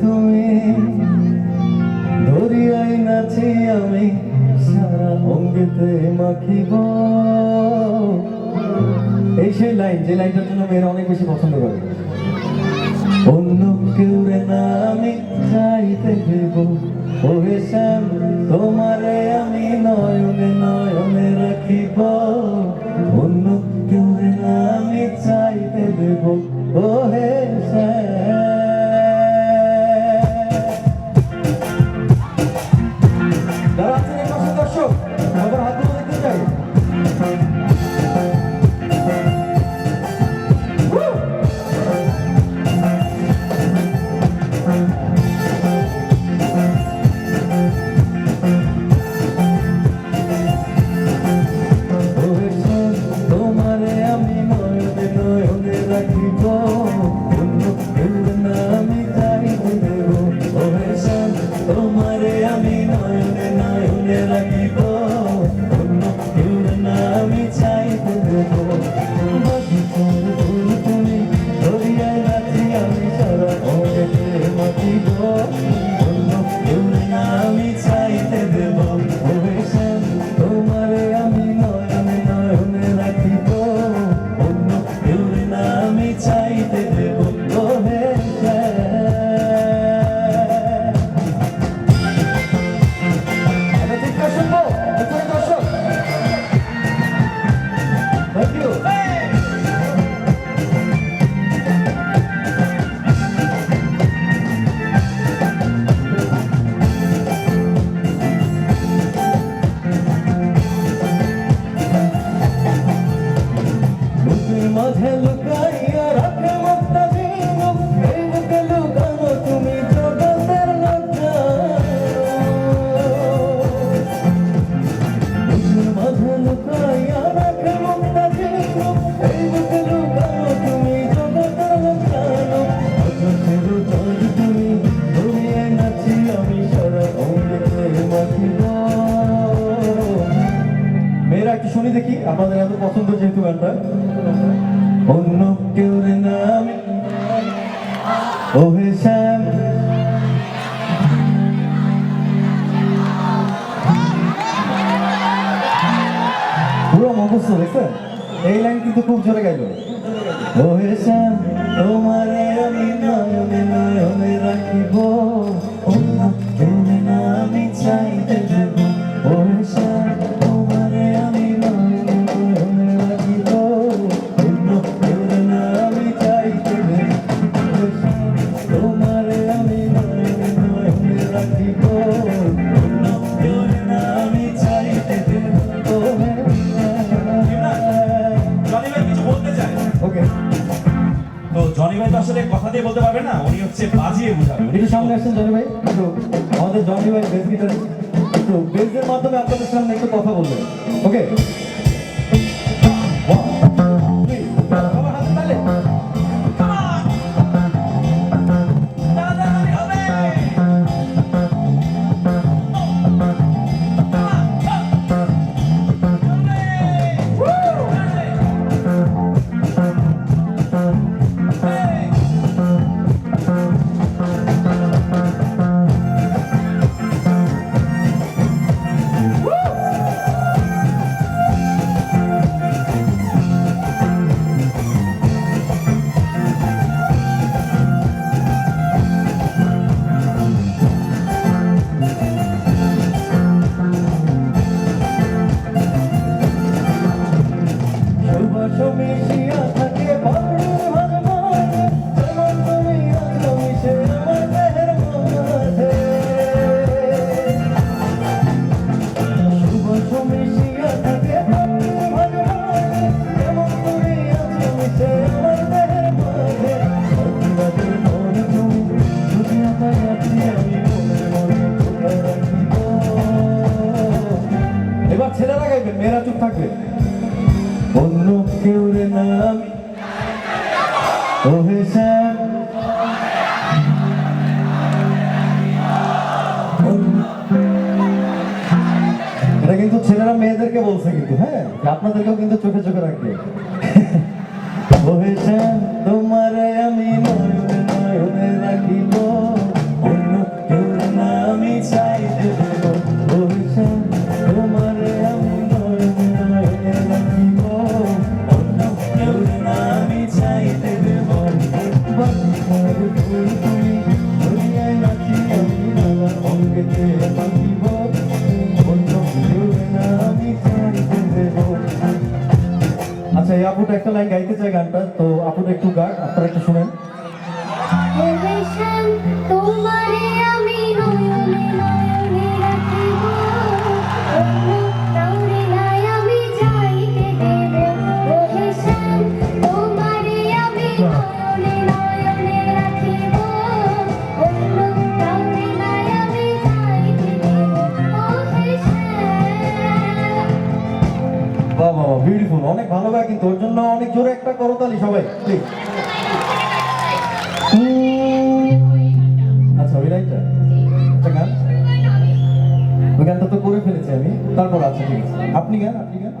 তুমি। দরিয়ায় নাচি আমি, সারা অঙ্গিতে মাখিব। এই সেই লাইন যে লাইনটার জন্য মেয়েরা অনেক বেশি পছন্দ করে। অন্য কেউ রে না আমি চাইতে দেব। ওহে শ্যাম, তোমারে আমি নয়নে নয়নে রাখি। নয়নে রাখিব অন্য কেউ না আমি চাইতে দেব ফুল তুমি দরিয়ায় রাখি আমি সারা অঙ্গেতে মাতিব অন্য কেউ না আমি চাইতে দেব শ্যাম, তোমারে আমি নয়নে নয়নে রাখিব অন্য কেউ না আমি চাইতে দেব যেহেতু গানটা। অন্য কেউ রে না আমি ওহে শ্যাম। পুরো মুখস্থ, দেখছেন? এই লাইন কিন্তু খুব জোরে গাইল। ওহে শ্যাম, তোমারে আমি নয়নে নয়নে রাখিব। অন্য কেউ আমি চাইতে আসলে কথা দিয়ে বলতে পারবে না, উনি হচ্ছে বাজিয়ে বোঝাবে। একটু সামনে আসছেন, জনি ভাই। একটু আমাদের জনি ভাই বেস গিটার একটু বেসের মাধ্যমে আপনাদের সামনে একটু কথা বলবেন। ওকে মেয়েরা চুপ থাকবে। অন্য কেউ রে নাম? ওহে স্যার। এটা কিন্তু ছেলেরা মেয়েদেরকে বলছে কিন্তু হ্যাঁ? আপনাদেরকেও কিন্তু চোখে চোখে রাখবে। ওহে শ্যাম এই আপুটা একটা লাইন গাইতে চাই গানটা, তো আপুটা একটু গান, আপনারা একটু শুনেন। তোমারে ওর জন্য অনেক জোরে একটা করতালি সবাই আচ্ছা ওই লাইনটা? একটা গান? ওই গানটা তো করে ফেলেছি আমি। তারপর আচ্ছা ঠিক আছে। আপনি গান আপনি গান?